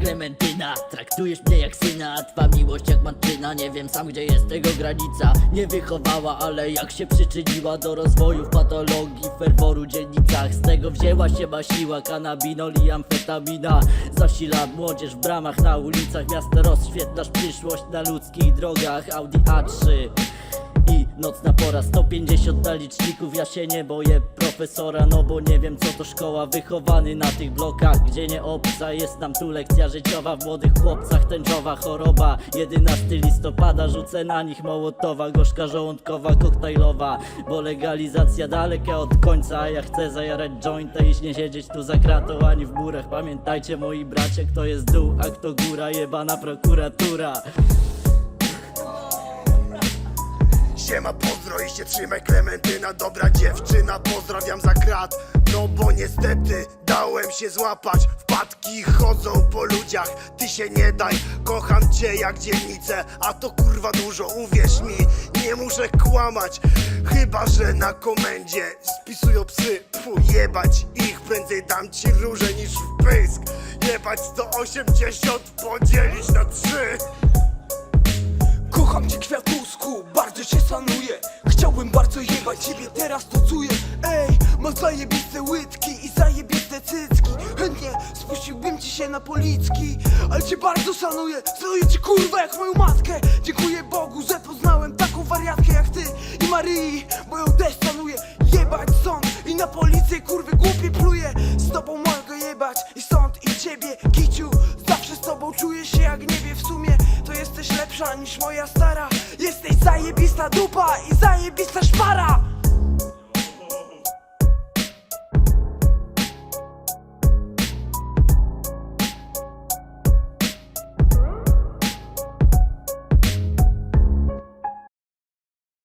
Klementyna, traktujesz mnie jak syna, a twa miłość jak mantyna. Nie wiem sam gdzie jest tego granica. Nie wychowała, ale jak się przyczyniła do rozwoju patologii w dzielnicach. Z tego wzięła się ma siła, kanabinol i amfetamina. Zasila młodzież w bramach, na ulicach Miasto rozświetlasz przyszłość na ludzkich drogach. Audi A3 i nocna pora. 150 na liczników Ja się nie boję profesora No bo nie wiem co to szkoła. Wychowany na tych blokach Gdzie nie obca Jest nam tu lekcja życiowa. W młodych chłopcach tęczowa choroba. 11 listopada Rzucę na nich mołotowa. Gorzka żołądkowa, koktajlowa Bo legalizacja daleka od końca. A ja chcę zajarać jointa Iść nie siedzieć tu za kratą Ani w murach. Pamiętajcie moi bracia Kto jest dół, a kto góra. Jebana prokuratura Siema pozdro i się trzymaj Klementyna Dobra dziewczyna, pozdrawiam za krat. No bo niestety dałem się złapać Wpadki chodzą po ludziach Ty się nie daj, kocham cię jak dzielnicę A to kurwa dużo, uwierz mi Nie muszę kłamać Chyba, że na komendzie Spisują psy, fu, jebać ich Prędzej dam ci róże niż w pysk Jebać 180 podzielić na trzy. Kocham cię kwiatusku, bardzo cię szanuję. Chciałbym bardzo jebać ciebie, teraz to czuję Ej, masz zajebiste łydki i zajebiste cycki. Chętnie spuściłbym ci się na policki Ale cię bardzo szanuję, szanuję cię kurwa jak moją matkę. Dziękuję Bogu, że poznałem taką wariatkę jak ty i Maryi Bo ją też szanuję, jebać sąd i na policję kurwy głupie pluję. Z tobą mogę jebać i sąd i ciebie, kiciu. Zawsze z tobą czuję się jak nie wie w sumie. To jesteś lepsza niż moja stara dupa i zajebista szpara